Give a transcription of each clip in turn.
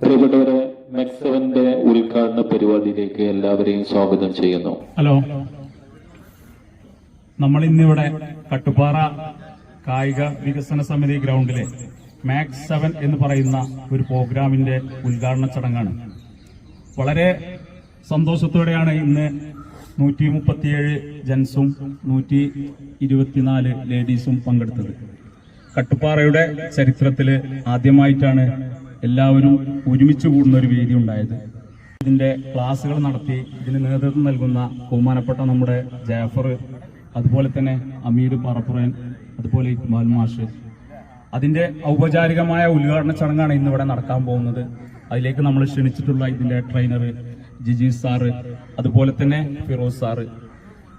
പ്രിയപ്പെട്ടവരെ മെക്സവന്റെ ഉദ്ഘാടന പരിപാടിയിലേക്ക് എല്ലാവരെയും സ്വാഗതം ചെയ്യുന്നു. ഹലോ. നമ്മൾ ഇന്നിവിടെ കട്ടുപാറ കായിക വികസന സമിതി ഗ്രൗണ്ടിലെ മാക്സ് സെവൻ എന്ന് പറയുന്ന ഒരു പ്രോഗ്രാമിന്റെ ഉദ്ഘാടന ചടങ്ങാണ്. വളരെ സന്തോഷത്തോടെയാണ് ഇന്ന് നൂറ്റി മുപ്പത്തിയേഴ് ജെൻസും നൂറ്റി ഇരുപത്തിനാല് ലേഡീസും പങ്കെടുത്തത്. കട്ടുപ്പാറയുടെ ചരിത്രത്തിൽ ആദ്യമായിട്ടാണ് എല്ലാവരും ഒരുമിച്ച് കൂടുന്ന ഒരു വേദി ഉണ്ടായത്. ഇതിന്റെ ക്ലാസ്സുകൾ നടത്തി ഇതിന് നേതൃത്വം നൽകുന്ന ബഹുമാനപ്പെട്ട നമ്മുടെ ജാഫർ അതുപോലെ തന്നെ അമീർ പറപ്പുറൻ അതുപോലെ ഇക്ബാൽ മാഷ്. അതിന്റെ ഔപചാരികമായ ഉദ്ഘാടന ചടങ്ങാണ് ഇന്ന് ഇവിടെ നടക്കാൻ പോകുന്നത്. അതിലേക്ക് നമ്മൾ ക്ഷണിച്ചിട്ടുള്ള ഇതിന്റെ ട്രെയിനർ ജിജി സാറ് അതുപോലെ തന്നെ ഫിറോസ് സാറ്.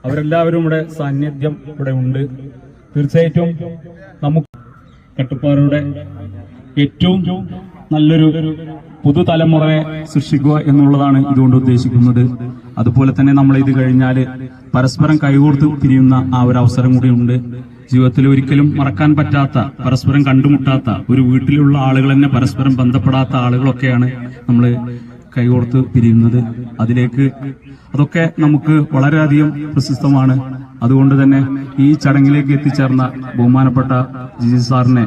അവരെല്ലാവരും ഇവിടെ സാന്നിധ്യം ഇവിടെ ഉണ്ട്. തീർച്ചയായിട്ടും നമുക്ക് കട്ടുപ്പാറയുടെ ഏറ്റവും നല്ലൊരു പുതുതലമുറയെ സൃഷ്ടിക്കുക എന്നുള്ളതാണ് ഇതുകൊണ്ട് ഉദ്ദേശിക്കുന്നത്. അതുപോലെ തന്നെ നമ്മൾ ഇത് കഴിഞ്ഞാൽ പരസ്പരം കൈകോർത്ത് തിരിയുന്ന ആ ഒരു അവസരം കൂടിയുണ്ട് ജീവിതത്തിൽ ഒരിക്കലും മറക്കാൻ പറ്റാത്ത പരസ്പരം കണ്ടുമുട്ടാത്ത ഒരു വീട്ടിലുള്ള ആളുകൾ തന്നെ പരസ്പരം ബന്ധപ്പെടാത്ത ആളുകളൊക്കെയാണ് നമ്മൾ കൈകോർത്ത് പിരിയുന്നത് അതിലേക്ക്. അതൊക്കെ നമുക്ക് വളരെയധികം പ്രശസ്തമാണ്. അതുകൊണ്ട് തന്നെ ഈ ചടങ്ങിലേക്ക് എത്തിച്ചേർന്ന ബഹുമാനപ്പെട്ട ജിജി സാറിനെ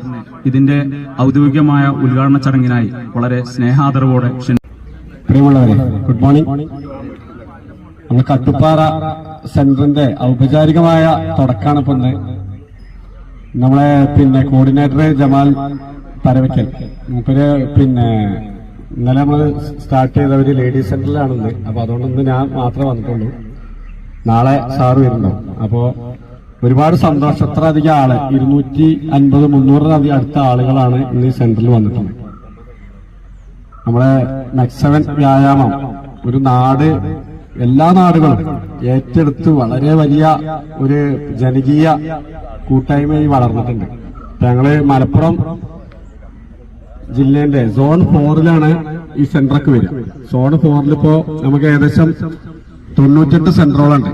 ഇതിന്റെ ഔദ്യോഗികമായ ഉദ്ഘാടന ചടങ്ങിനായി വളരെ സ്നേഹാദരവോടെ ഗുഡ് മോർണിംഗ് കട്ടുപ്പാറ സെന്ററിന്റെ ഔപചാരികമായ തുടക്കാണ് ഇപ്പൊ നമ്മളെ പിന്നെ കോർഡിനേറ്റർ ജമാൽ പരവയ്ക്കൽ. മൂപ്പര് പിന്നെ ഇന്നലെ നമ്മൾ സ്റ്റാർട്ട് ചെയ്ത ഒരു ലേഡീസ് സെന്ററിലാണെന്ന് അപ്പൊ അതുകൊണ്ട് ഇന്ന് ഞാൻ മാത്രമേ വന്നിട്ടുള്ളൂ. നാളെ സാറ് വരുന്നുണ്ടാവും അപ്പോ ഒരുപാട് സന്തോഷം. എത്ര അധികം ആൾ? ഇരുന്നൂറ്റി അൻപത് മുന്നൂറിലധികം അടുത്ത ആളുകളാണ് ഇന്ന് സെന്ററിൽ വന്നിട്ടുള്ളത്. നമ്മളെ മെക്സവൻ വ്യായാമം. ഒരു നാട് എല്ലാ നാടുകളും ഏറ്റെടുത്ത് വളരെ വലിയ ഒരു ജനകീയ കൂട്ടായ്മയായി വളർന്നിട്ടുണ്ട്. ഞങ്ങൾ മലപ്പുറം ജില്ലേന്റെ സോൺ ഫോറിലാണ് ഈ സെന്ററൊക്കെ വരിക. സോൺ ഫോറിൽ ഇപ്പോ നമുക്ക് ഏകദേശം തൊണ്ണൂറ്റെട്ട് സെന്ററുകളുണ്ട്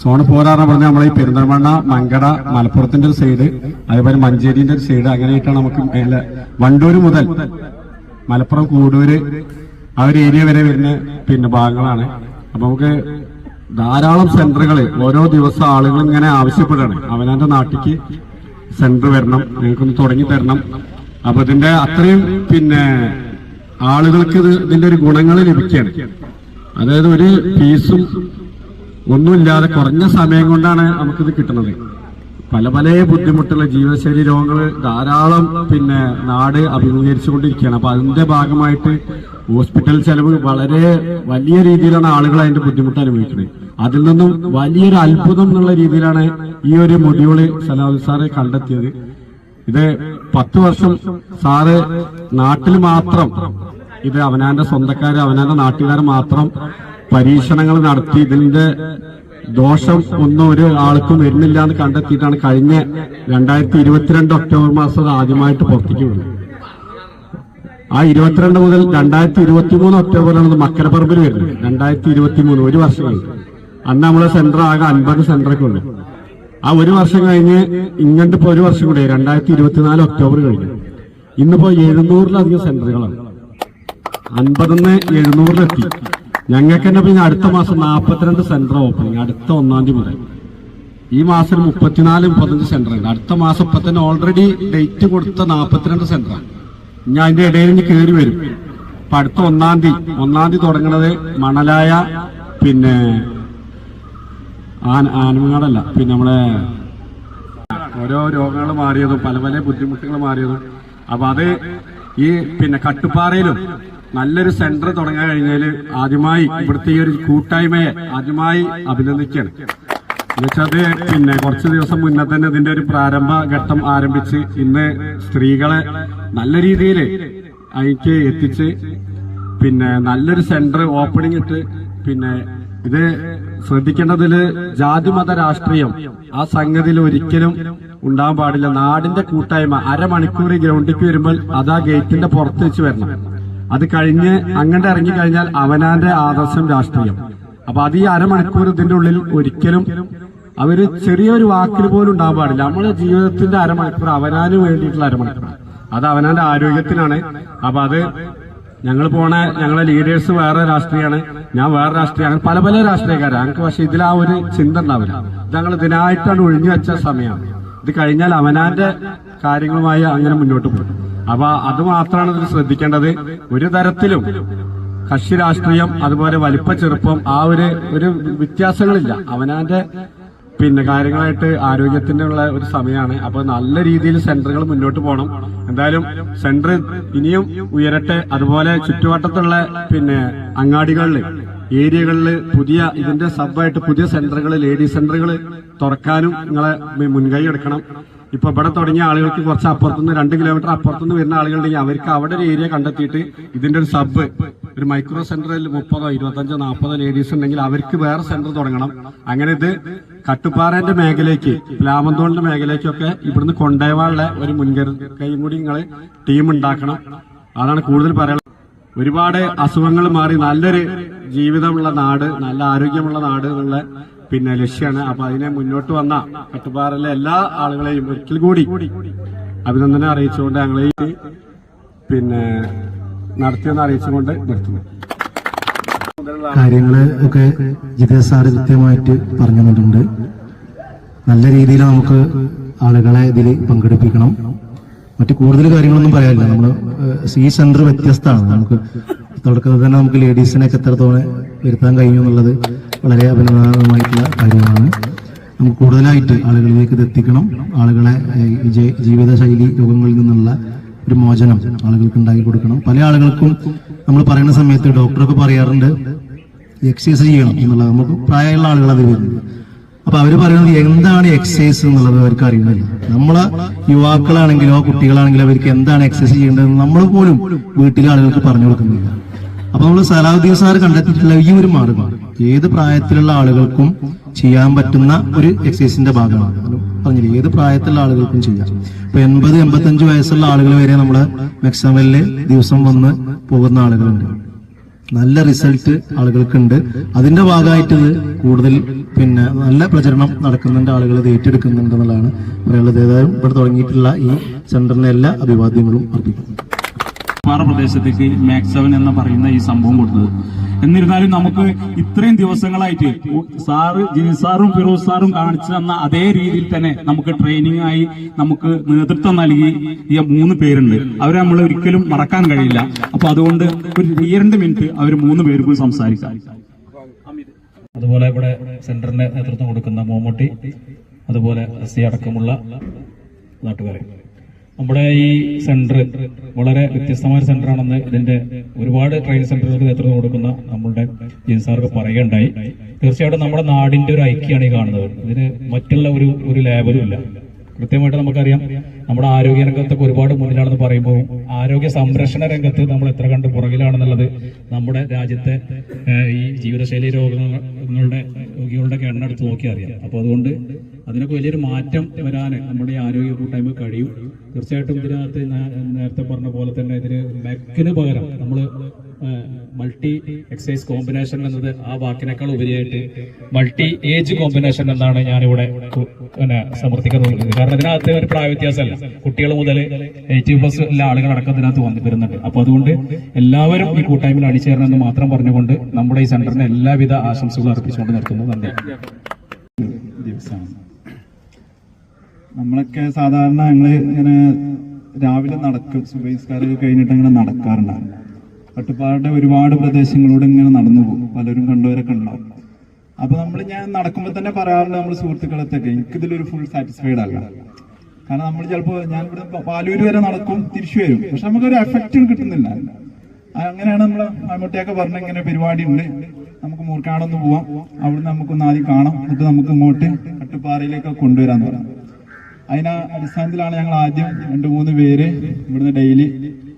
സോൺ ഫോറാണ് പറഞ്ഞാൽ നമ്മൾ ഈ പെരിന്തൽമണ്ണ മങ്കട മലപ്പുറത്തിന്റെ ഒരു സൈഡ് അതേപോലെ മഞ്ചേരിന്റെ ഒരു സൈഡ് അങ്ങനെയായിട്ടാണ് നമുക്ക് വണ്ടൂര് മുതൽ മലപ്പുറം കൂടൂര് ആ ഒരു ഏരിയ വരെ വരുന്ന പിന്നെ ഭാഗങ്ങളാണ്. അപ്പൊ നമുക്ക് ധാരാളം സെന്ററുകൾ ഓരോ ദിവസം ആളുകൾ ഇങ്ങനെ ആവശ്യപ്പെടുകയാണ് അവനവന്റെ നാട്ടിക്ക് സെന്റർ വരണം നിങ്ങൾക്കൊന്ന് തുടങ്ങി തരണം. അപ്പൊ ഇതിന്റെ അത്രയും പിന്നെ ആളുകൾക്ക് ഇത് ഇതിന്റെ ഒരു ഗുണങ്ങൾ ലഭിക്കുകയാണ്. അതായത് ഒരു ഫീസും ഒന്നുമില്ലാതെ കുറഞ്ഞ സമയം കൊണ്ടാണ് നമുക്കിത് കിട്ടുന്നത്. പല പല ബുദ്ധിമുട്ടുള്ള ജീവിതശൈലി രോഗങ്ങൾ ധാരാളം പിന്നെ നാട് അഭിമുഖീകരിച്ചുകൊണ്ടിരിക്കുകയാണ്. അപ്പൊ അതിന്റെ ഭാഗമായിട്ട് ഹോസ്പിറ്റൽ ചെലവ് വളരെ വലിയ രീതിയിലാണ് ആളുകൾ അതിന്റെ ബുദ്ധിമുട്ട് അനുഭവിക്കുന്നത്. അതിൽ നിന്നും വലിയൊരു അത്ഭുതം എന്നുള്ള രീതിയിലാണ് ഈ ഒരു മൊഡ്യൂൾ സലാദ് സാറ് കണ്ടെത്തിയത്. ഇത് പത്ത് വർഷം സാറ് നാട്ടിൽ മാത്രം ഇത് അവനാന്റെ സ്വന്തക്കാര് അവനാന്റെ നാട്ടുകാർ മാത്രം പരീക്ഷണങ്ങൾ നടത്തി. ഇതിന്റെ ദോഷം ഒന്നും ഒരു ആൾക്കും വരുന്നില്ല എന്ന് കണ്ടെത്തിയിട്ടാണ് കഴിഞ്ഞ രണ്ടായിരത്തി ഇരുപത്തിരണ്ട് ഒക്ടോബർ മാസം അത് ആദ്യമായിട്ട് പുറത്തേക്ക് ആ ഇരുപത്തിരണ്ട് മുതൽ രണ്ടായിരത്തി ഇരുപത്തി മൂന്ന് ഒക്ടോബറിലാണ് മക്കരപ്പറമ്പിൽ വരുന്നത്. രണ്ടായിരത്തി ഇരുപത്തി മൂന്ന് ഒരു വർഷം അന്ന് നമ്മളെ സെന്റർ ആകെ അൻപത് സെന്ററൊക്കെ ഉണ്ട് ആ ഒരു വർഷം കഴിഞ്ഞ് ഇങ്ങോട്ട് ഇപ്പോൾ ഒരു വർഷം കൂടെ രണ്ടായിരത്തി ഇരുപത്തിനാല് ഒക്ടോബർ കഴിഞ്ഞു. ഇന്നിപ്പോ എഴുന്നൂറിലധികം സെന്ററുകളാണ്. അൻപതിന്ന് എഴുന്നൂറിലെത്തി. ഞങ്ങൾക്ക് തന്നെ പിന്നെ അടുത്ത മാസം നാൽപ്പത്തിരണ്ട് സെന്റർ ഓപ്പണിങ് അടുത്ത ഒന്നാം തീയതി മുതൽ. ഈ മാസം മുപ്പത്തിനാല് മുപ്പത്തഞ്ച് സെന്റർ ഉണ്ട് അടുത്ത മാസം ഇപ്പൊ തന്നെ ഓൾറെഡി ഡേറ്റ് കൊടുത്ത നാൽപ്പത്തിരണ്ട് സെന്ററാണ്. ഞാൻ അതിന്റെ ഇടയിൽ നിന്ന് കയറി വരും. അപ്പൊ അടുത്ത ഒന്നാം തീയതി ഒന്നാം തീയതി തുടങ്ങുന്നത് മണലായ പിന്നെ ആന ആനമങ്ങാടല്ല പിന്നെ നമ്മളെ ഓരോ രോഗങ്ങൾ മാറിയതും പല പല ബുദ്ധിമുട്ടുകൾ മാറിയതും. അപ്പൊ അത് ഈ പിന്നെ കട്ടുപ്പാറയിലും നല്ലൊരു സെന്റർ തുടങ്ങാൻ കഴിഞ്ഞാൽ ആദ്യമായി ഇവിടുത്തെ ഈ ഒരു കൂട്ടായ്മയെ ആദ്യമായി അഭിനന്ദിക്കുകയാണ്. എന്നുവെച്ചാൽ അത് പിന്നെ കുറച്ച് ദിവസം മുന്നേ തന്നെ ഇതിന്റെ ഒരു പ്രാരംഭ ഘട്ടം ആരംഭിച്ച് ഇന്ന് സ്ത്രീകളെ നല്ല രീതിയിൽ അതിക്ക് എത്തിച്ച് പിന്നെ നല്ലൊരു സെന്റർ ഓപ്പണിംഗ് ഇട്ട് പിന്നെ ഇത് ശ്രദ്ധിക്കേണ്ടതിൽ ജാതിമത രാഷ്ട്രീയം ആ സംഗതിയിൽ ഒരിക്കലും ഉണ്ടാകാൻ പാടില്ല. നാടിന്റെ കൂട്ടായ്മ അരമണിക്കൂർ ഗ്രൗണ്ടിലേക്ക് വരുമ്പോൾ അത് ആ ഗേറ്റിന്റെ പുറത്ത് വെച്ച് വരണം. അത് കഴിഞ്ഞ് അങ്ങോട്ട് ഇറങ്ങി കഴിഞ്ഞാൽ അവനാന്റെ ആദർശം രാഷ്ട്രീയം. അപ്പൊ അത് ഈ അരമണിക്കൂർ ഇതിന്റെ ഉള്ളിൽ ഒരിക്കലും അവർ ചെറിയൊരു വാക്കിൽ പോലും ഉണ്ടാകാൻ പാടില്ല. നമ്മുടെ ജീവിതത്തിന്റെ അരമണിക്കൂർ അവനാന് വേണ്ടിയിട്ടുള്ള അരമണിക്കൂർ. അത് അവനാന്റെ ആരോഗ്യത്തിനാണ്. അപ്പൊ അത് ഞങ്ങൾ പോണ ഞങ്ങളെ ലീഡേഴ്സ് വേറെ രാഷ്ട്രീയമാണ് ഞാൻ വേറെ രാഷ്ട്രീയമാണ് പല പല രാഷ്ട്രീയക്കാരാണ് ഞങ്ങൾക്ക് പക്ഷെ ഇതിൽ ആ ഒരു ചിന്ത ഉണ്ടാവില്ല. ഞങ്ങൾ ഇതിനായിട്ടാണ് ഒഴിഞ്ഞു വെച്ച സമയമാണ് ഇത് കഴിഞ്ഞാൽ അവനാന്റെ കാര്യങ്ങളുമായി അങ്ങനെ മുന്നോട്ട് പോകും. അപ്പൊ അത് മാത്രമാണ് ഇതിൽ ശ്രദ്ധിക്കേണ്ടത്. ഒരു തരത്തിലും കക്ഷി രാഷ്ട്രീയം അതുപോലെ വലിപ്പ ചെറുപ്പം ആ ഒരു ഒരു വ്യത്യാസങ്ങളില്ല. അവനാന്റെ പിന്നെ കാര്യങ്ങളായിട്ട് ആരോഗ്യത്തിന്റെ ഉള്ള ഒരു സമയമാണ്. അപ്പൊ നല്ല രീതിയിൽ സെന്ററുകൾ മുന്നോട്ട് പോകണം. എന്തായാലും സെന്റർ ഇനിയും ഉയരട്ടെ. അതുപോലെ ചുറ്റുവട്ടത്തുള്ള പിന്നെ അങ്ങാടികളിൽ ഏരിയകളിൽ പുതിയ ഇതിന്റെ സബായിട്ട് പുതിയ സെന്ററുകൾ ലേഡീസ് സെന്ററുകൾ തുറക്കാനും നിങ്ങളെ മുൻകൈ എടുക്കണം. ഇപ്പൊ ഇവിടെ തുടങ്ങിയ ആളുകൾക്ക് കുറച്ച് അപ്പുറത്തുനിന്ന് രണ്ട് കിലോമീറ്റർ അപ്പുറത്തുനിന്ന് വരുന്ന ആളുകളുണ്ടെങ്കിൽ അവർക്ക് അവിടെ ഒരു ഏരിയ കണ്ടെത്തിയിട്ട് ഇതിന്റെ ഒരു സബ് ഒരു മൈക്രോ സെന്ററിൽ മുപ്പതോ ഇരുപത്തഞ്ചോ നാൽപ്പതോ ലേഡീസ് ഉണ്ടെങ്കിൽ അവർക്ക് വേറെ സെന്റർ തുടങ്ങണം. അങ്ങനെ ഇത് കട്ടുപ്പാറേന്റെ മേഖലയ്ക്ക് പ്ലാമന്തോളിന്റെ മേഖലയ്ക്കൊക്കെ ഇവിടുന്ന് കൊണ്ടുപോകാനുള്ള ഒരു മുൻകരുതലും കൂടി നിങ്ങൾ ടീം ഉണ്ടാക്കണം. അതാണ് കൂടുതൽ പറയാനുള്ളത്. ഒരുപാട് അസുഖങ്ങൾ മാറി നല്ലൊരു ജീവിതമുള്ള നാട് നല്ല ആരോഗ്യമുള്ള നാട് എന്നുള്ള പിന്നെ ലക്ഷ്യമാണ്. അപ്പൊ അതിനെ മുന്നോട്ട് വന്ന കട്ടുപാറിലെ എല്ലാ ആളുകളെയും ഒരിക്കൽ കൂടി അഭിനന്ദനം അറിയിച്ചുകൊണ്ട് ഞങ്ങളെ പിന്നെ നടത്തിയെന്ന് അറിയിച്ചുകൊണ്ട് നിർത്തുന്നു. കാര്യങ്ങൾ ഒക്കെ ജിതേ സാറ് കൃത്യമായിട്ട് പറഞ്ഞു തന്നിട്ടുണ്ട് നല്ല രീതിയിൽ നമുക്ക് ആളുകളെ ഇതിൽ പങ്കെടുപ്പിക്കണം. മറ്റു കൂടുതൽ കാര്യങ്ങളൊന്നും പറയാനില്ല. നമ്മൾ സി സെന്റർ വ്യത്യസ്തമാണ്. നമുക്ക് തുടക്കത്തിൽ തന്നെ നമുക്ക് ലേഡീസിനൊക്കെ എത്രത്തോളം വരുത്താൻ കഴിഞ്ഞു എന്നുള്ളത് വളരെ അഭിനന്ദനമായിട്ടുള്ള കാര്യമാണ് നമുക്ക് കൂടുതലായിട്ട് ആളുകളിലേക്ക് ഇത് എത്തിക്കണം. ആളുകളെ ഈ ജീവിതശൈലി രോഗങ്ങളിൽ നിന്നുള്ള ഒരു മോചനം ആളുകൾക്ക് ഉണ്ടാക്കി കൊടുക്കണം. പല ആളുകൾക്കും നമ്മൾ പറയുന്ന സമയത്ത് ഡോക്ടറൊക്കെ പറയാറുണ്ട് എക്സസൈസ് ചെയ്യണം എന്നുള്ളത്. നമുക്ക് പ്രായമുള്ള ആളുകൾ അത് വരുന്നത്. അപ്പൊ അവർ പറയുന്നത് എന്താണ് എക്സസൈസ് എന്നുള്ളത് അവർക്ക് അറിയുന്നില്ല. നമ്മളെ യുവാക്കളാണെങ്കിലോ കുട്ടികളാണെങ്കിലോ അവർക്ക് എന്താണ് എക്സസൈസ് ചെയ്യേണ്ടത് നമ്മൾ പോലും വീട്ടിലെ ആളുകൾക്ക് പറഞ്ഞു കൊടുക്കുന്നില്ല. അപ്പൊ നമ്മൾ സലാഹുദ്ദീൻ സാർ കണ്ടെത്തിയിട്ടുള്ള ഈ ഒരു മാർഗം. ഏത് പ്രായത്തിലുള്ള ആളുകൾക്കും ചെയ്യാൻ പറ്റുന്ന ഒരു എക്സസൈസിന്റെ ഭാഗമാണ്. പറഞ്ഞില്ല? ഏത് പ്രായത്തിലുള്ള ആളുകൾക്കും ചെയ്യാം. ഇപ്പൊ എൺപത് എൺപത്തഞ്ച് വയസ്സുള്ള ആളുകൾ വരെ നമ്മൾ മെക്സമലിൽ ദിവസം വന്ന് പോകുന്ന ആളുകളുണ്ട്. നല്ല റിസൾട്ട് ആളുകൾക്കുണ്ട്. അതിന്റെ ഭാഗമായിട്ട് കൂടുതൽ പിന്നെ നല്ല പ്രചരണം നടക്കുന്നുണ്ട് ആളുകൾ ഇത് ഏറ്റെടുക്കുന്നുണ്ട് പറയുള്ളത് ഏതായാലും ഇവിടെ തുടങ്ങിയിട്ടുള്ള ഈ സെന്ററിന് എല്ലാ അഭിവാദ്യങ്ങളും അർപ്പിക്കുന്നു. പാറ പ്രദേശത്തേക്ക് മാക്സ് സെവൻ എന്ന് പറയുന്ന ഈ സംഭവം കൊടുത്തത്. എന്നിരുന്നാലും നമുക്ക് ഇത്രയും ദിവസങ്ങളായിട്ട് സാറ് ജിനിസാറും ഫിറോസ് സാറും കാണിച്ചു തന്ന അതേ രീതിയിൽ തന്നെ നമുക്ക് ട്രെയിനിങ് ആയി നമുക്ക് നേതൃത്വം നൽകി ഈ മൂന്ന് പേരുണ്ട്. അവരെ നമ്മൾ ഒരിക്കലും മറക്കാൻ കഴിയില്ല. അപ്പൊ അതുകൊണ്ട് ഒരു രണ്ട് മിനിറ്റ് അവർ മൂന്ന് പേർക്കും സംസാരിക്കാം. അതുപോലെ ഇവിടെ സെന്ററിന്റെ നേതൃത്വം കൊടുക്കുന്ന മോമൂട്ടി അതുപോലെ സി അടക്കമുള്ള നാട്ടുകാരെ. നമ്മുടെ ഈ സെന്റർ വളരെ വ്യത്യസ്തമായ സെന്റർ ആണെന്ന് ഇതിന്റെ ഒരുപാട് ട്രെയിനിങ് സെന്ററുകൾക്ക് നേതൃത്വം കൊടുക്കുന്ന നമ്മളുടെ ജിൻസാർക്ക് പറയുകയുണ്ടായി. തീർച്ചയായിട്ടും നമ്മുടെ നാടിന്റെ ഒരു ഐക്യമാണ് ഈ കാണുന്നത്. ഇതിന് മറ്റുള്ള ഒരു ഒരു ലേബലും ഇല്ല. കൃത്യമായിട്ട് നമുക്കറിയാം നമ്മുടെ ആരോഗ്യ രംഗത്തൊക്കെ ഒരുപാട് മുന്നിലാണെന്ന് പറയുമ്പോൾ ആരോഗ്യ സംരക്ഷണ രംഗത്ത് നമ്മൾ എത്ര കണ്ട് പുറകിലാണെന്നുള്ളത് നമ്മുടെ രാജ്യത്തെ ഈ ജീവിതശൈലി രോഗങ്ങളുടെ രോഗികളുടെ എടുത്ത് നോക്കിയാൽ അറിയാം അപ്പോൾ അതുകൊണ്ട് അതിനൊക്കെ വലിയൊരു മാറ്റം വരാൻ നമ്മുടെ ഈ ആരോഗ്യ കൂട്ടായ്മ കഴിയും. തീർച്ചയായിട്ടും ഇതിനകത്ത് നേരത്തെ പറഞ്ഞ പോലെ തന്നെ ഇതിന് മെക്കിന് പകരം നമ്മൾ മൾട്ടി എക്സൈസ് കോമ്പിനേഷൻ എന്നത് ആ വാക്കിനേക്കാൾ ഉപരിയായിട്ട് മൾട്ടി ഏജ് കോമ്പിനേഷൻ എന്നാണ് ഞാനിവിടെ പിന്നെ സമർത്ഥിക്കുന്നത്. കാരണം ഇതിനകത്ത് ഒരു പ്രായ വ്യത്യാസമല്ല. കുട്ടികൾ മുതൽ എയ്റ്റി പ്ലസ് എല്ലാ ആളുകളടക്കം ഇതിനകത്ത് വന്നു വരുന്നുണ്ട് അപ്പൊ അതുകൊണ്ട് എല്ലാവരും ഈ കൂട്ടായ്മയിൽ അണിചേരണമെന്ന് മാത്രം പറഞ്ഞുകൊണ്ട് നമ്മുടെ ഈ സെന്ററിന് എല്ലാവിധ ആശംസകളും അർപ്പിച്ചുകൊണ്ട് നിർത്തുന്നു. നന്ദി ദിവസമാണ് നമ്മളൊക്കെ സാധാരണ ഞങ്ങൾ ഇങ്ങനെ രാവിലെ നടക്കും. സുബൈസ്കാരൊക്കെ കഴിഞ്ഞിട്ട് അങ്ങനെ നടക്കാറുണ്ടായിരുന്നു കട്ടുപ്പാടുടെ ഒരുപാട് പ്രദേശങ്ങളിലൂടെ ഇങ്ങനെ നടന്നു പോകും. പലരും കണ്ടവരൊക്കെ ഉണ്ടാവും. അപ്പൊ നമ്മൾ ഞാൻ നടക്കുമ്പോൾ തന്നെ പറയാറുണ്ട് നമ്മൾ സുഹൃത്തുക്കളത്തൊക്കെ എനിക്കിതിലൊരു ഫുൾ സാറ്റിസ്ഫൈഡ് അല്ല. കാരണം നമ്മൾ ചിലപ്പോൾ ഞാൻ ഇവിടെ പാലൂര് വരെ നടക്കും തിരിച്ചു വരും. പക്ഷെ നമുക്കൊരു എഫക്റ്റും കിട്ടുന്നില്ല. അങ്ങനെയാണ് നമ്മൾ മമ്മൂട്ടിയൊക്കെ പറഞ്ഞ ഇങ്ങനെ പരിപാടി ഉണ്ട്. നമുക്ക് മൂർക്കാടൊന്ന് പോവാം. അവിടുന്ന് നമുക്കൊന്ന് ആദ്യം കാണാം. എന്നിട്ട് നമുക്ക് ഇങ്ങോട്ട് കട്ടുപ്പാറയിലേക്ക് കൊണ്ടുവരാന്ന് പറഞ്ഞു അതിന് അടിസ്ഥാനത്തിലാണ് ഞങ്ങൾ ആദ്യം രണ്ട് മൂന്ന് പേര് ഇവിടുന്ന് ഡെയിലി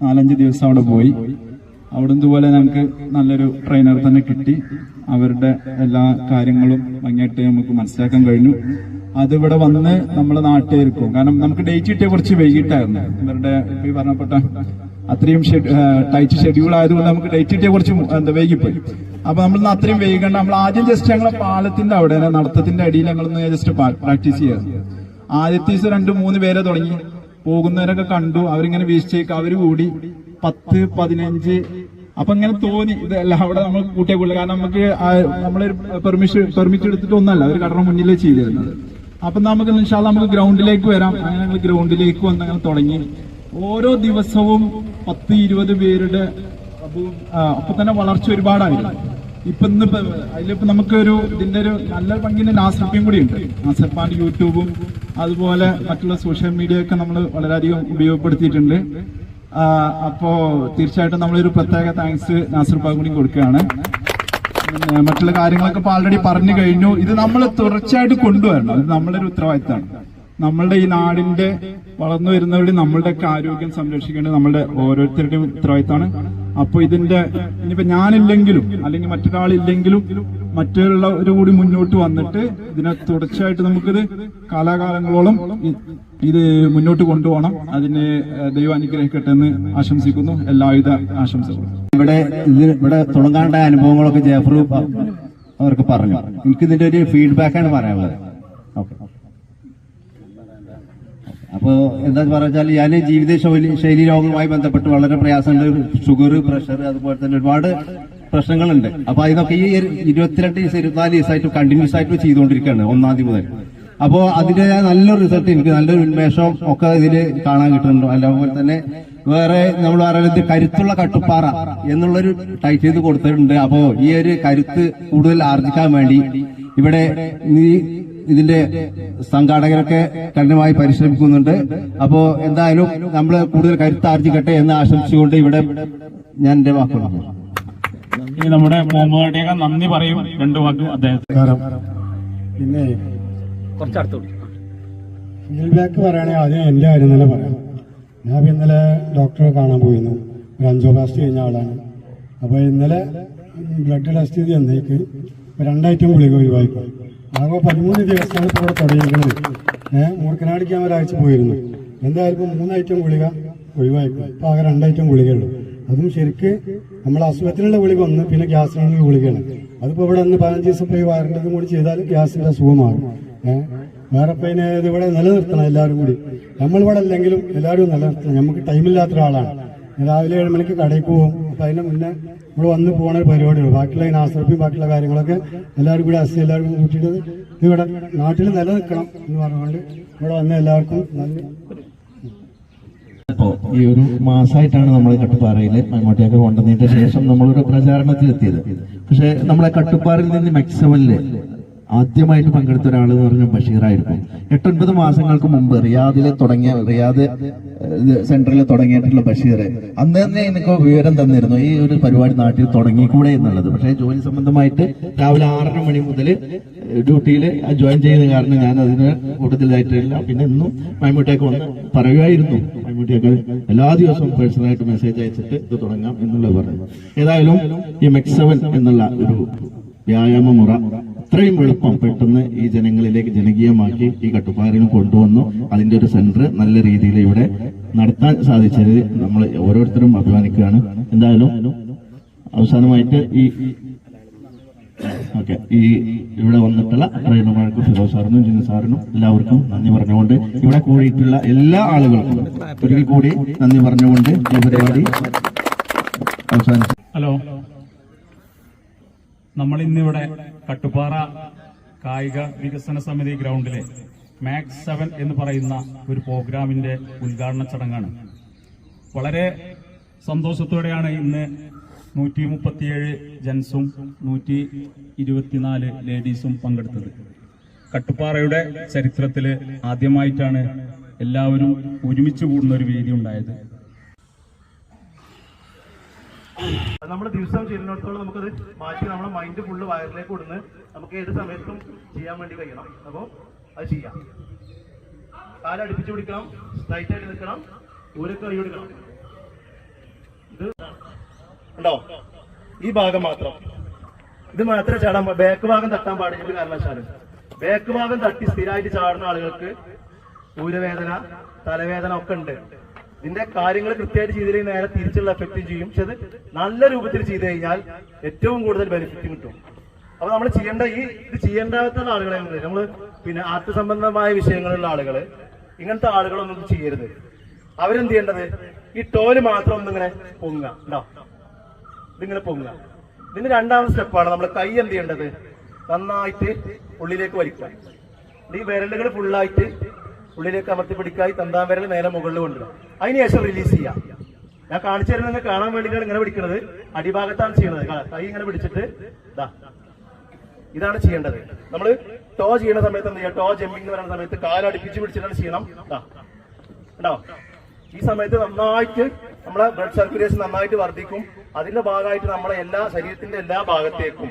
നാലഞ്ച് ദിവസം അവിടെ പോയി. അവിടെ ഇതുപോലെ ഞങ്ങൾക്ക് നല്ലൊരു ട്രെയിനർ തന്നെ കിട്ടി. അവരുടെ എല്ലാ കാര്യങ്ങളും ഭംഗിയായിട്ട് നമുക്ക് മനസ്സിലാക്കാൻ കഴിഞ്ഞു. അതിവിടെ വന്ന് നമ്മളെ നാട്ടുകാർക്കും കാരണം നമുക്ക് ഡേറ്റ് കിട്ടിയ കുറച്ച് വൈകിട്ടായിരുന്നു. ഇവരുടെ ഈ പറഞ്ഞപ്പെട്ട അത്രയും ടൈറ്റ് ഷെഡ്യൂൾ ആയതുകൊണ്ട് നമുക്ക് ഡേറ്റ് കിട്ടിയ കുറച്ച് എന്താ വൈകിപ്പോയി. അപ്പൊ നമ്മൾ അത്രയും വൈകണ്ട. നമ്മൾ ആദ്യം ജസ്റ്റ് ഞങ്ങളെ പാലത്തിന്റെ അവിടെ നടത്തത്തിന്റെ അടിയിൽ ഞങ്ങളൊന്ന് ജസ്റ്റ് പ്രാക്ടീസ് ചെയ്യാറ് ആദ്യത്തെ ദിവസം രണ്ട് മൂന്ന് പേരെ തുടങ്ങി. പോകുന്നവരൊക്കെ കണ്ടു. അവരിങ്ങനെ വീഴ്ചയ്ക്ക് അവർ കൂടി പത്ത് പതിനഞ്ച്. അപ്പൊ ഇങ്ങനെ തോന്നി. ഇതല്ല അവിടെ നമ്മൾ കൂട്ടിയ കൂടുതൽ. കാരണം നമുക്ക് നമ്മളൊരു പെർമിഷൻ പെർമിറ്റ് എടുത്തിട്ട് ഒന്നല്ല ഒരു കടയുടെ മുന്നിലേ ചെയ്തിരുന്നത്. അപ്പൊ നമുക്ക് ഇൻഷാല്ല നമുക്ക് ഗ്രൗണ്ടിലേക്ക് വരാം. അങ്ങനെ ഞങ്ങൾ ഗ്രൗണ്ടിലേക്ക് വന്ന് അങ്ങനെ തുടങ്ങി. ഓരോ ദിവസവും പത്ത് ഇരുപത് പേരുടെ അപ്പൊ തന്നെ വളർച്ച ഒരുപാടായിരുന്നു. ഇപ്പൊ ഇന്ന് അതിലിപ്പോ നമുക്കൊരു ഇതിന്റെ ഒരു നല്ല പങ്കിന്റെ നാസപ്പിയും കൂടി ഉണ്ട് നാസർപ്പാന്റെ യൂട്യൂബും അതുപോലെ മറ്റുള്ള സോഷ്യൽ മീഡിയ ഒക്കെ നമ്മൾ വളരെയധികം ഉപയോഗപ്പെടുത്തിയിട്ടുണ്ട്. അപ്പോ തീർച്ചയായിട്ടും നമ്മളൊരു പ്രത്യേക താങ്ക്സ് നാസർപ്പാ കൂടി കൊടുക്കുകയാണ്. മറ്റുള്ള കാര്യങ്ങളൊക്കെ ഇപ്പൊ ആൾറെഡി പറഞ്ഞു കഴിഞ്ഞു. ഇത് നമ്മൾ തുടർച്ചയായിട്ട് കൊണ്ടുവരണം. ഇത് നമ്മളൊരു ഉത്തരവാദിത്തമാണ്. നമ്മളുടെ ഈ നാടിന്റെ വളർന്നു വരുന്നവരുടെ നമ്മളുടെ ഒക്കെ ആരോഗ്യം സംരക്ഷിക്കേണ്ടത് നമ്മളുടെ ഓരോരുത്തരുടെയും ഉത്തരവാദിത്തമാണ്. അപ്പൊ ഇതിന്റെ ഇനിയിപ്പോ ഞാനില്ലെങ്കിലും അല്ലെങ്കിൽ മറ്റൊരാളില്ലെങ്കിലും മറ്റുള്ളവരും കൂടി മുന്നോട്ട് വന്നിട്ട് ഇതിനെ തുടർച്ചയായിട്ട് നമുക്കിത് കാലാകാലങ്ങളോളം ഇത് മുന്നോട്ട് കൊണ്ടുപോകണം. അതിന് ദൈവം അനുഗ്രഹിക്കട്ടെ എന്ന് ആശംസിക്കുന്നു. എല്ലാവിധ ആശംസകളും. ഇവിടെ ഇവിടെ തുടങ്ങാണ്ട അനുഭവങ്ങളൊക്കെ ജയഫറു അവർക്ക് പറഞ്ഞു. എനിക്ക് ഇതിന്റെ ഒരു ഫീഡ്ബാക്കാണ് പറയാനുള്ളത്. ഓക്കെ അപ്പോ എന്താ പറഞ്ഞാൽ ഞാൻ ജീവിത ശൈലി ശൈലി രോഗവുമായി ബന്ധപ്പെട്ട് വളരെ പ്രയാസമുണ്ട്. ഷുഗർ പ്രഷർ അതുപോലെ തന്നെ ഒരുപാട് പ്രശ്നങ്ങളുണ്ട്. അപ്പൊ അതിനൊക്കെ ഈ ഇരുപത്തിരണ്ട് ദിവസം ഇരുപത്തിനാല് ദിവസമായിട്ട് കണ്ടിന്യൂസ് ആയിട്ട് ചെയ്തുകൊണ്ടിരിക്കുകയാണ് ഒന്നാം തീയതി മുതൽ. അപ്പോ അതിന്റെ നല്ലൊരു റിസൾട്ട് എനിക്ക് നല്ലൊരു ഉന്മേഷം ഒക്കെ ഇതിൽ കാണാൻ കിട്ടുന്നുണ്ട്. അതുപോലെ തന്നെ വേറെ നമ്മൾ പറയുന്നത് കരുത്തുള്ള കട്ടുപ്പാറ എന്നുള്ളൊരു ടൈറ്റ് ചെയ്ത് കൊടുത്തിട്ടുണ്ട്. അപ്പോ ഈ ഒരു കരുത്ത് കൂടുതൽ ആർജിക്കാൻ വേണ്ടി ഇവിടെ ഇതിന്റെ സംഘാടകരൊക്കെ കഠിനമായി പരിശ്രമിക്കുന്നുണ്ട്. അപ്പോ എന്തായാലും നമ്മൾ കൂടുതൽ കരുത്താർജിക്കട്ടെ എന്ന് ആശംസിച്ചുകൊണ്ട് ഇവിടെ ഞാൻ എന്റെ വാക്കുകൾ ഇനി നമ്മുടെ നന്ദി പറയും. രണ്ടു വാക്കും അദ്ദേഹത്തിന്. നമസ്കാരം. പിന്നെ ഫീഡ്ബാക്ക് പറയുകയാണെങ്കിൽ ആദ്യം എന്റെ കാര്യം തന്നെ പറയാം. ഞാൻ ഇന്നലെ ഡോക്ടറെ കാണാൻ പോയിരുന്നു. ഒരു അഞ്ചോപ്ലാസ്റ്റി കഴിഞ്ഞ ആളാണ്. അപ്പോൾ ഇന്നലെ ബ്ലഡ് ടെസ്റ്റ് ചെയ്ത് എന്നേക്ക് രണ്ടായിട്ടും ഗുളിക ഒഴിവായിക്കും ആകെ പതിമൂന്ന് ദിവസമാണ് ഇപ്പോൾ ഇവിടെ തുടങ്ങിയിരിക്കുന്നത്. ഏഹ് മൂർക്കനാടിക്ക് ഞാൻ ഒരാഴ്ച പോയിരുന്നു. എന്തായാലും ഇപ്പോൾ മൂന്നൈറ്റം ഗുളിക ഒഴിവായിക്കും ഇപ്പോൾ ആകെ രണ്ടായിട്ടും ഗുളികയുള്ളൂ. അതും ശരിക്ക് നമ്മൾ അസുഖത്തിനുള്ള ഗുളിക ഒന്ന് പിന്നെ ഗ്യാസിനുള്ള ഗുളികയാണ്. അതിപ്പോൾ ഇവിടെ ഒന്ന് പതിനഞ്ച് ദിവസം പോയി വാറേണ്ടതും കൂടി ചെയ്താൽ ഗ്യാസിന്റെ അസുഖം മാറും ഏഹ് വേറെ പിന്നെ ഇതിവിടെ നിലനിർത്തണം എല്ലാവരും കൂടി. നമ്മളിവിടെ അല്ലെങ്കിലും എല്ലാവരും നിലനിർത്തണം. നമുക്ക് ടൈമില്ലാത്ത ഒരാളാണ് രാവിലെ ഏഴ് മണിക്ക് കടയിൽ പോകും. അപ്പൊ അതിന് മുന്നേ നമ്മൾ വന്ന് പോണ ഒരു പരിപാടിയുള്ളൂ. ബാക്കിയുള്ള ഈ ബാക്കിയുള്ള കാര്യങ്ങളൊക്കെ എല്ലാവരും കൂടി അസ്സി എല്ലാവരും കൂടി കൂട്ടിയിട്ട് ഇവിടെ നാട്ടിൽ നിലനിൽക്കണം എന്ന് പറഞ്ഞുകൊണ്ട് ഇവിടെ വന്ന എല്ലാവർക്കും നല്ല ഇപ്പോ ഈ ഒരു മാസമായിട്ടാണ് നമ്മൾ കട്ടുപ്പാറയിൽ അങ്ങോട്ടേക്ക് കൊണ്ടുവന്നതിന്റെ ശേഷം നമ്മളൊരു പ്രചാരണത്തിൽ എത്തിയത് പക്ഷെ നമ്മളെ കട്ടുപ്പാറയിൽ നിന്ന് മെക്സവനിൽ ആദ്യമായിട്ട് പങ്കെടുത്ത ഒരാൾ എന്ന് പറഞ്ഞ ബഷീറായിരുന്നു എട്ടൊൻപത് മാസങ്ങൾക്ക് മുമ്പ് റിയാദിൽ തുടങ്ങിയ റിയാദ് സെന്ററിൽ തുടങ്ങിയിട്ടുള്ള ബഷീർ അന്ന് തന്നെ എനിക്ക് വിവരം തന്നിരുന്നു. ഈ ഒരു പരിപാടി നാട്ടിൽ തുടങ്ങിക്കൂടെ എന്നുള്ളത്. പക്ഷേ ജോലി സംബന്ധമായിട്ട് രാവിലെ ആറര മണി മുതൽ ഡ്യൂട്ടിയിൽ ജോയിൻ ചെയ്യുന്ന കാരണം ഞാൻ അതിന് കൂടുതലായിട്ടില്ല പിന്നെ ഇന്നും മൈമുട്ടിയൊക്കെ വന്ന് പറയുമായിരുന്നു. മൈമുട്ടിയൊക്കെ എല്ലാ ദിവസവും പേഴ്സണലായിട്ട് മെസ്സേജ് അയച്ചിട്ട് ഇത് തുടങ്ങാം എന്നുള്ളത് പറഞ്ഞു. ഏതായാലും ഈ മെക്സവൻ എന്നുള്ള ഒരു വ്യായാമ മുറ അത്രയും എളുപ്പം പെട്ടെന്ന് ഈ ജനങ്ങളിലേക്ക് ജനകീയമാക്കി ഈ കട്ടുപാറിന് കൊണ്ടുവന്നു. അതിന്റെ ഒരു സെന്റർ നല്ല രീതിയിൽ ഇവിടെ നടത്താൻ സാധിച്ചത് നമ്മൾ ഓരോരുത്തരും അഭിമാനിക്കുകയാണ്. എന്തായാലും അവസാനമായിട്ട് ഈ ഓക്കെ ഈ ഇവിടെ വന്നിട്ടുള്ള ട്രെയിനർമാർക്കും ഫിറോ സാറിനും ജിന്നു സാറിനും എല്ലാവർക്കും നന്ദി പറഞ്ഞുകൊണ്ട് ഇവിടെ കൂടിയിട്ടുള്ള എല്ലാ ആളുകൾക്കും ഒരിക്കൽ കൂടി നന്ദി പറഞ്ഞുകൊണ്ട് ഈ പരിപാടി അവസാനിച്ചു ഹലോ. നമ്മൾ ഇന്നിവിടെ കട്ടുപാറ കായിക വികസന സമിതി ഗ്രൗണ്ടിലെ മാക്സ് സെവൻ എന്ന് പറയുന്ന ഒരു പ്രോഗ്രാമിന്റെ ഉദ്ഘാടന ചടങ്ങാണ്. വളരെ സന്തോഷത്തോടെയാണ് ഇന്ന് നൂറ്റി മുപ്പത്തിയേഴ് ജെൻസും നൂറ്റി ഇരുപത്തിനാല് ലേഡീസും പങ്കെടുത്തത്. കട്ടുപ്പാറയുടെ ചരിത്രത്തിൽ ആദ്യമായിട്ടാണ് എല്ലാവരും ഒരുമിച്ച് കൂടുന്ന ഒരു വേദി ഉണ്ടായത് നമ്മൾ ദിവസം ചെയ്യുന്നിടത്തോളം നമുക്കത് മാറ്റി നമ്മുടെ മൈൻഡ് ഫുള്ള് വയറിലേക്ക് കൊടുന്ന് നമുക്ക് ഏത് സമയത്തും ചെയ്യാൻ വേണ്ടി കഴിയണം. അപ്പോൾ അത് ചെയ്യാം. കാലടിപ്പിച്ചു പിടിക്കണം സ്ട്രൈറ്റ് ആയിട്ട് നിൽക്കണം ഒരു കൈ കൊടുക്കണം ഇത് ഉണ്ടോ ഈ ഭാഗം മാത്രം. ഇത് മാത്രം ചാടാൻ ബാക്ക് ഭാഗം തട്ടാൻ പാടില്ല കാരണവശാലും. ബാക്ക് ഭാഗം തട്ടി സ്ഥിരമായിട്ട് ചാടുന്ന ആളുകൾക്ക് ഊരവേദന തലവേദന ഒക്കെ ഉണ്ട്. ഇതിന്റെ കാര്യങ്ങൾ കൃത്യമായിട്ട് ചെയ്തില്ലെങ്കിൽ നേരെ തിരിച്ചുള്ള എഫക്റ്റും ചെയ്യും. പക്ഷെ അത് നല്ല രൂപത്തിൽ ചെയ്തു കഴിഞ്ഞാൽ ഏറ്റവും കൂടുതൽ ബെനിഫിറ്റ് കിട്ടും. അപ്പൊ നമ്മൾ ചെയ്യേണ്ട ഈ ഇത് ചെയ്യേണ്ടാത്ത ആളുകളെ നമ്മൾ പിന്നെ ആർട്ട് സംബന്ധമായ വിഷയങ്ങളുള്ള ആളുകൾ ഇങ്ങനത്തെ ആളുകളൊന്നും ചെയ്യരുത്. അവരെന്ത് ചെയ്യേണ്ടത്? ഈ ടോൽ മാത്രം ഒന്നിങ്ങനെ പൊങ്ങുക. ഉണ്ടോ ഇതിങ്ങനെ പൊങ്ങുക. ഇതിന് രണ്ടാമത്തെ സ്റ്റെപ്പാണ് നമ്മൾ കൈ എന്ത് ചെയ്യേണ്ടത്? നന്നായിട്ട് ഉള്ളിലേക്ക് വലിക്കുക. ഈ വിരലുകൾ ഫുള്ളായിട്ട് ഉള്ളിലേക്ക് അമർത്തി പിടിക്കായി തന്താൻ വിരൽ നേരെ മുകളിൽ കൊണ്ടുവരും. അതിനുശേഷം റിലീസ് ചെയ്യാം. ഞാൻ കാണിച്ചു തരുന്നത് കാണാൻ വേണ്ടിയിട്ടാണ് ഇങ്ങനെ പിടിക്കുന്നത് അടിഭാഗത്താണ് ചെയ്യുന്നത്. കൈ ഇങ്ങനെ പിടിച്ചിട്ട് ഇതാ ഇതാണ് ചെയ്യേണ്ടത്. നമ്മൾ ടോ ചെയ്യുന്ന സമയത്ത് എന്ത് ചെയ്യുക ടോ ജമ്പിംഗ് എന്ന് പറയുന്ന സമയത്ത് കാലടിപ്പിച്ച് പിടിച്ചിട്ടാണ് ചെയ്യണം. ഉണ്ടോ ഈ സമയത്ത് നന്നായിട്ട് നമ്മളെ ബ്ലഡ് സർക്കുലേഷൻ നന്നായിട്ട് വർദ്ധിക്കും. അതിന്റെ ഭാഗമായിട്ട് നമ്മളെ എല്ലാ ശരീരത്തിന്റെ എല്ലാ ഭാഗത്തേക്കും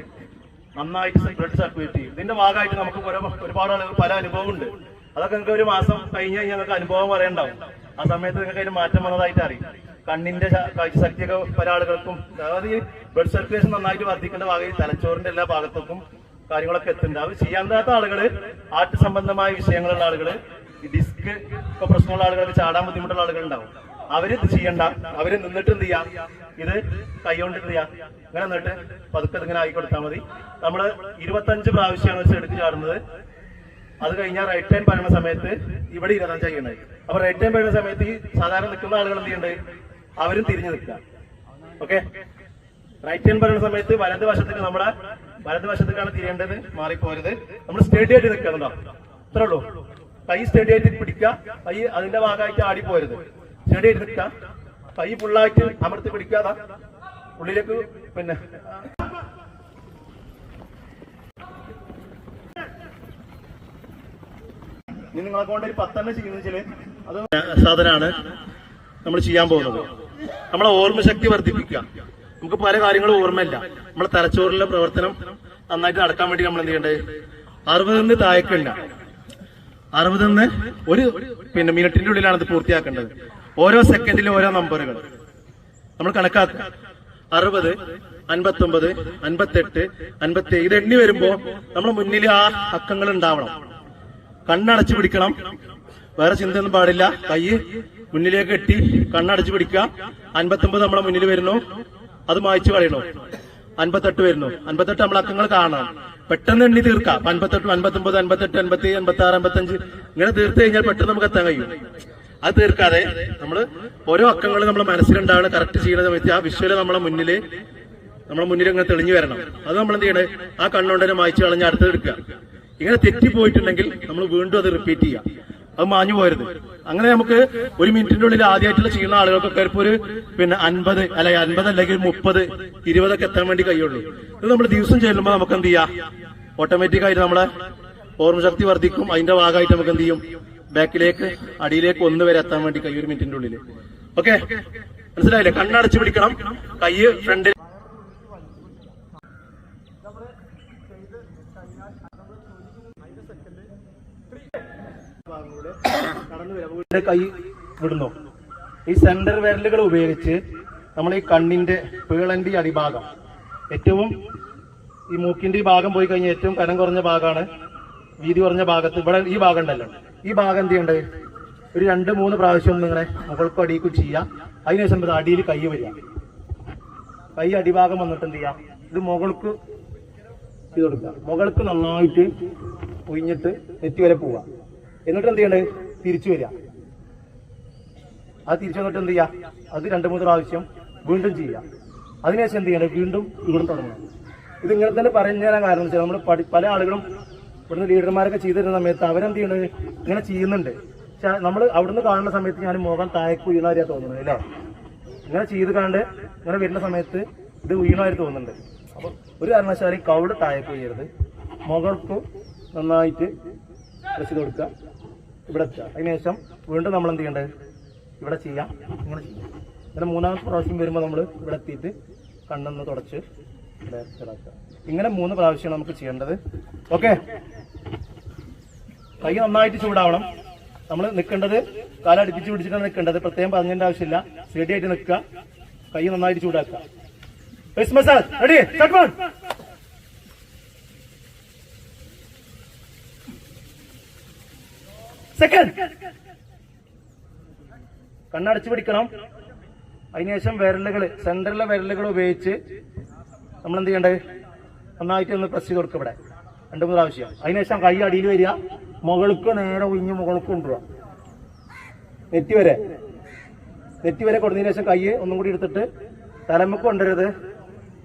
നന്നായിട്ട് ബ്ലഡ് സർക്കുലേറ്റ് ചെയ്യും. ഇതിന്റെ ഭാഗമായിട്ട് നമുക്ക് ഒരുപാട് ആളുകൾ പല അനുഭവമുണ്ട്. അതൊക്കെ നിങ്ങൾക്ക് ഒരു മാസം കഴിഞ്ഞ് കഴിഞ്ഞാൽ നിങ്ങൾക്ക് അനുഭവം പറയണ്ടാവും ആ സമയത്ത് നിങ്ങൾക്ക് അതിന് മാറ്റം വന്നതായിട്ട് അറിയും. കണ്ണിന്റെ കാഴ്ചശക്തിയൊക്കെ പല ആളുകൾക്കും അതായത് ഈ ബ്ലഡ് സർക്കുലേഷൻ നന്നായിട്ട് വർദ്ധിക്കേണ്ട ഭാഗം തലച്ചോറിന്റെ എല്ലാ ഭാഗത്തേക്കും കാര്യങ്ങളൊക്കെ എത്തുന്നുണ്ട്. അത് ചെയ്യാൻ പറ്റാത്ത ആളുകൾ ആർട്ട് സംബന്ധമായ വിഷയങ്ങളുള്ള ആളുകൾ ഈ ഡിസ്ക് ഒക്കെ പ്രശ്നമുള്ള ആളുകൾക്ക് ചാടാൻ ബുദ്ധിമുട്ടുള്ള ആളുകൾ ഉണ്ടാവും അവർ ഇത് ചെയ്യണ്ട. അവർ നിന്നിട്ട് എന്ത് ചെയ്യാം? ഇത് കൈകൊണ്ട് എന്ത് ചെയ്യാം? ഇങ്ങനെ നിന്നിട്ട് പതുക്കെ ഇങ്ങനെ ആയിക്കൊടുത്താൽ കൊടുത്താൽ മതി. നമ്മൾ ഇരുപത്തഞ്ച് പ്രാവശ്യമാണ് വെച്ച് എടുത്ത് ചാടുന്നത്. അത് കഴിഞ്ഞാൽ റൈറ്റ് ടൈം പറയുന്ന സമയത്ത് ഇവിടെ ഇരുപത്തഞ്ച് ചെയ്യണത് അപ്പൊ റൈറ്റ് ടൈം പറയുന്ന സമയത്ത് ഈ സാധാരണ നിൽക്കുന്ന ആളുകൾ എന്ത് ചെയ്യണ്ടത് അവരും തിരിഞ്ഞു നിൽക്കുക. ഓക്കെ റൈറ്റ് ടൈം പറയുന്ന സമയത്ത് വലത് വശത്തേക്ക് നമ്മുടെ വലത് വശത്തേക്കാണ് തിരിയേണ്ടത് മാറിപ്പോരുത്. നമ്മൾ സ്റ്റഡി ആയിട്ട് നിൽക്കുന്നുണ്ടോ അത്രേ ഉള്ളൂ. കൈ സ്റ്റഡി ആയിട്ട് പിടിക്കുക. കൈ അതിന്റെ ഭാഗമായിട്ട് ആടി പോരുത് സ്റ്റഡി ആയിട്ട് നിൽക്കുക. കൈ ഫുള്ളായിട്ട് അമർത്തി പിടിക്കാതെ ഉള്ളിലേക്ക് പിന്നെ സാധനമാണ് നമ്മൾ ചെയ്യാൻ പോകുന്നത്. നമ്മളെ ഓർമ്മശക്തി വർദ്ധിപ്പിക്കുക. നമുക്ക് പല കാര്യങ്ങളും ഓർമ്മയില്ല. നമ്മളെ തലച്ചോറിലെ പ്രവർത്തനം നന്നായിട്ട് നടക്കാൻ വേണ്ടി നമ്മൾ എന്ത് ചെയ്യേണ്ടത് അറുപതിന് താഴേക്കണ്ട അറുപതിന്ന് ഒരു പിന്നെ മിനിറ്റിന്റെ ഉള്ളിലാണ് ഇത് പൂർത്തിയാക്കേണ്ടത്. ഓരോ സെക്കൻഡിലും ഓരോ നമ്പറുകൾ. നമ്മൾ കണക്കാക്കുക അറുപത് അൻപത്തി ഒമ്പത് അൻപത്തെട്ട് അൻപത്തി ഇത് എണ്ണി വരുമ്പോ നമ്മുടെ മുന്നിൽ ആ അക്കങ്ങൾ ഉണ്ടാവണം. കണ്ണടച്ചു പിടിക്കണം. വേറെ ചിന്തയൊന്നും പാടില്ല. കൈ മുന്നിലേക്ക് എട്ടി കണ്ണടച്ചു പിടിക്കുക. അൻപത്തൊമ്പത് നമ്മളെ മുന്നിൽ വരുന്നു. അത് മായ്ച്ചു കളയണോ? അൻപത്തെട്ട് വരുന്നു. അൻപത്തെട്ട് നമ്മൾ അക്കങ്ങൾ കാണണം. പെട്ടെന്ന് എണ്ണി തീർക്കാം. അൻപത്തെട്ട് അൻപത്തൊമ്പത് അൻപത്തെട്ട് അൻപത്തി അൻപത്തി ആറ് അൻപത്തഞ്ച്. ഇങ്ങനെ തീർത്ത് കഴിഞ്ഞാൽ പെട്ടെന്ന് നമുക്ക് എത്താൻ കഴിയും. അത് തീർക്കാതെ നമ്മൾ ഓരോ അക്കങ്ങൾ നമ്മുടെ മനസ്സിലുണ്ടാവുന്ന കറക്റ്റ് ചെയ്യുന്ന സമയത്ത് ആ വിഷ്വൽ നമ്മളെ മുന്നിൽ നമ്മളെ മുന്നിൽ ഇങ്ങനെ തെളിഞ്ഞു വരണം. അത് നമ്മൾ എന്ത് ചെയ്യണേ? ആ കണ്ണുകൊണ്ട് തന്നെ മായ്ച്ചു കളഞ്ഞ് അടുത്ത് എടുക്കുക. ഇങ്ങനെ തെറ്റിപ്പോയിട്ടുണ്ടെങ്കിൽ നമ്മൾ വീണ്ടും അത് റിപ്പീറ്റ് ചെയ്യുക അത് മാഞ്ഞു പോരുത് അങ്ങനെ നമുക്ക് ഒരു മിനിറ്റിന്റെ ഉള്ളിൽ ആദ്യമായിട്ടുള്ള ചെയ്യുന്ന ആളുകൾക്കൊക്കെ ഇപ്പോൾ ഒരു പിന്നെ അൻപത് അല്ലെ അൻപത് അല്ലെങ്കിൽ മുപ്പത് ഇരുപതൊക്കെ എത്താൻ വേണ്ടി കഴിയുള്ളൂ. ഇത് നമ്മൾ ദിവസം ചെല്ലുമ്പോൾ നമുക്ക് എന്ത് ചെയ്യാം? ഓട്ടോമാറ്റിക് ആയിട്ട് നമ്മളെ ഓർമ്മശക്തി വർദ്ധിക്കും. അതിന്റെ ഭാഗമായിട്ട് നമുക്ക് എന്ത് ചെയ്യും? ബാക്കിലേക്ക് അടിയിലേക്ക് ഒന്ന് വരെ എത്താൻ വേണ്ടി കഴിയും ഒരു മിനിറ്റിന്റെ ഉള്ളിൽ. ഓക്കെ മനസ്സിലായില്ലേ? കണ്ണടച്ചു പിടിക്കണം. കൈ ഫ്രണ്ടിൽ കടന്നു കൈ വിടുന്നു. ഈ സെന്റർ വിരലുകൾ ഉപയോഗിച്ച് നമ്മൾ ഈ കണ്ണിന്റെ പീളന്റെ അടിഭാഗം ഏറ്റവും ഈ മൂക്കിന്റെ ഈ ഭാഗം പോയി കഴിഞ്ഞാൽ ഏറ്റവും കനം കുറഞ്ഞ ഭാഗമാണ് വീതി കുറഞ്ഞ ഭാഗത്ത് ഇവിടെ ഈ ഭാഗം ഉണ്ടല്ലോ. ഈ ഭാഗം എന്ത് ചെയ്യണ്ടേ? ഒരു രണ്ട് മൂന്ന് പ്രാവശ്യം നിങ്ങളെ മുകൾക്കും അടിയിക്കും ചെയ്യാം അതിനുശേഷം ശേഷം അടിയിൽ കൈ വരിക. കൈ അടിഭാഗം വന്നിട്ട് എന്ത് ചെയ്യാം ഇത് മുകൾക്ക് ചെയ്ത് കൊടുക്കുക. മുകൾക്ക് നന്നായിട്ട് ഒഴിഞ്ഞിട്ട് നെറ്റി വരെ പോവുക. എന്നിട്ട് എന്ത് ചെയ്യണ്ടത് തിരിച്ചു വരിക. അത് തിരിച്ചു വന്നിട്ട് എന്ത് ചെയ്യുക? അത് രണ്ട് മൂന്ന് പ്രാവശ്യം വീണ്ടും ചെയ്യുക. അതിനുശേഷം എന്ത് ചെയ്യണം വീണ്ടും ഇവിടെ തുടങ്ങണം ഇത് ഇങ്ങനെ തന്നെ പറഞ്ഞു തരാൻ കാരണം വെച്ചാൽ നമ്മൾ പല ആളുകളും ഇവിടുന്ന് ലീഡർമാരൊക്കെ ചെയ്തിരുന്ന സമയത്ത് അവരെന്ത് ചെയ്യണത് ഇങ്ങനെ ചെയ്യുന്നുണ്ട്. പക്ഷെ നമ്മൾ അവിടുന്ന് കാണുന്ന സമയത്ത് ഞാൻ മുഖം താഴേക്ക് വീണവരെയാ തോന്നുന്നത് അല്ലേ? ഇങ്ങനെ ചെയ്ത് കണ്ട് ഇങ്ങനെ വരുന്ന സമയത്ത് ഇത് വീണവരെ തോന്നുന്നുണ്ട്. അപ്പോൾ ഒരു കാരണവശാലും കൗട് താഴേക്ക് വീഴരുത്. മുകൾക്ക് നന്നായിട്ട് വെച്ച് കൊടുക്കുക. ഇവിടെ എത്തുക. അതിനുശേഷം വീണ്ടും നമ്മൾ എന്ത് ചെയ്യേണ്ടത്? ഇവിടെ ചെയ്യാം. ഇങ്ങനെ ചെയ്യാം. അങ്ങനെ മൂന്നാമത്തെ പ്രാവശ്യം വരുമ്പോൾ നമ്മൾ ഇവിടെ എത്തിയിട്ട് കണ്ണൊന്ന് തുടച്ച് ഇങ്ങനെ മൂന്ന് പ്രാവശ്യമാണ് നമുക്ക് ചെയ്യേണ്ടത്. ഓക്കെ കൈ നന്നായിട്ട് ചൂടാവണം. നമ്മൾ നിൽക്കേണ്ടത് കാലടുപ്പിച്ച് പിടിച്ചിട്ടാണ് നിൽക്കേണ്ടത്. പ്രത്യേകം പറഞ്ഞതിന്റെ ആവശ്യമില്ല. റെഡി ആയിട്ട് നിൽക്കുക. കൈ നന്നായിട്ട് ചൂടാക്കുക. Ready start one second. കണ്ണടച്ചു പിടിക്കണം. അതിനുശേഷം വിരലുകൾ സെന്ററിലെ വിരലുകൾ ഉപയോഗിച്ച് നമ്മൾ എന്ത് ചെയ്യണ്ടേ? നന്നായിട്ട് ഒന്ന് പ്രസ് ചെയ്ത് കൊടുക്കുക ഇവിടെ. രണ്ട് മൂന്ന് പ്രാവശ്യം. അതിനുശേഷം കൈ അടിയിൽ വരിക. മുകൾക്ക് നേരെ ഒഴിഞ്ഞ് മുകൾക്ക് കൊണ്ടുവരാം നെറ്റി വരെ. നെറ്റി വരെ കൊടുത്തതിന് ശേഷം കൈ ഒന്നും കൂടി എടുത്തിട്ട് തലമുക്ക് കൊണ്ടുവരുത്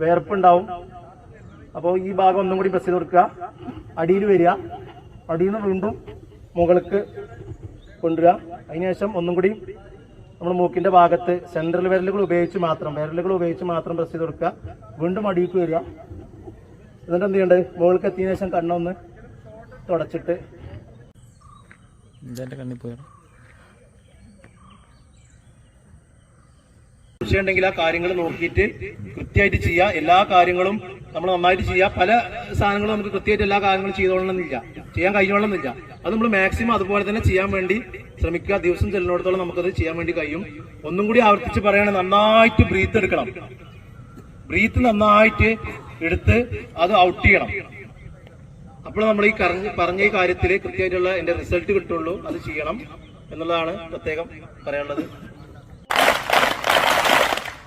വേർപ്പുണ്ടാവും. അപ്പോൾ ഈ ഭാഗം ഒന്നും കൂടി പ്രസ് ചെയ്ത് കൊടുക്കുക. അടിയിൽ വരിക. അടിയിൽ നിന്ന് വീണ്ടും മുകൾക്ക് കൊണ്ടുവരിക. അതിനുശേഷം ഒന്നും കൂടി നമ്മൾ മൂക്കിന്റെ ഭാഗത്ത് സെൻട്രൽ വിരലുകൾ ഉപയോഗിച്ച് മാത്രം വിരലുകൾ ഉപയോഗിച്ച് മാത്രം പ്രസ് ചെയ്ത് കൊടുക്കുക. വീണ്ടും അടിയിക്ക് വരിക. എന്നിട്ട് എന്ത് ചെയ്യണ്ടത് മുകൾക്ക് എത്തിയതിനു ശേഷം കണ്ണൊന്ന് തുടച്ചിട്ട് ഉണ്ടെങ്കിൽ ആ കാര്യങ്ങൾ നോക്കിയിട്ട് കൃത്യമായിട്ട് ചെയ്യുക എല്ലാ കാര്യങ്ങളും നമ്മൾ നന്നായിട്ട് ചെയ്യുക പല സാധനങ്ങളും നമുക്ക് കൃത്യമായിട്ട് എല്ലാ കാര്യങ്ങളും ചെയ്തോളണമെന്നില്ല. ചെയ്യാൻ കഴിയണമെന്നില്ല അത് നമ്മൾ മാക്സിമം അതുപോലെ തന്നെ ചെയ്യാൻ വേണ്ടി ശ്രമിക്കുക. ദിവസം ചെല്ലുന്നിടത്തോളം നമുക്കത് ചെയ്യാൻ വേണ്ടി കഴിയും. ഒന്നും കൂടി ആവർത്തിച്ച് പറയുകയാണെങ്കിൽ നന്നായിട്ട് ബ്രീത്ത് എടുക്കണം. ബ്രീത്ത് നന്നായിട്ട് എടുത്ത് അത് ഔട്ട് ചെയ്യണം. അപ്പോൾ നമ്മൾ ഈ കറങ്ങി പറഞ്ഞ ഈ കാര്യത്തിൽ കൃത്യമായിട്ടുള്ള എന്റെ റിസൾട്ട് കിട്ടുള്ളൂ. അത് ചെയ്യണം എന്നുള്ളതാണ് പ്രത്യേകം പറയാനുള്ളത്.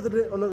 എടുത്തിട്ട് ഒന്ന്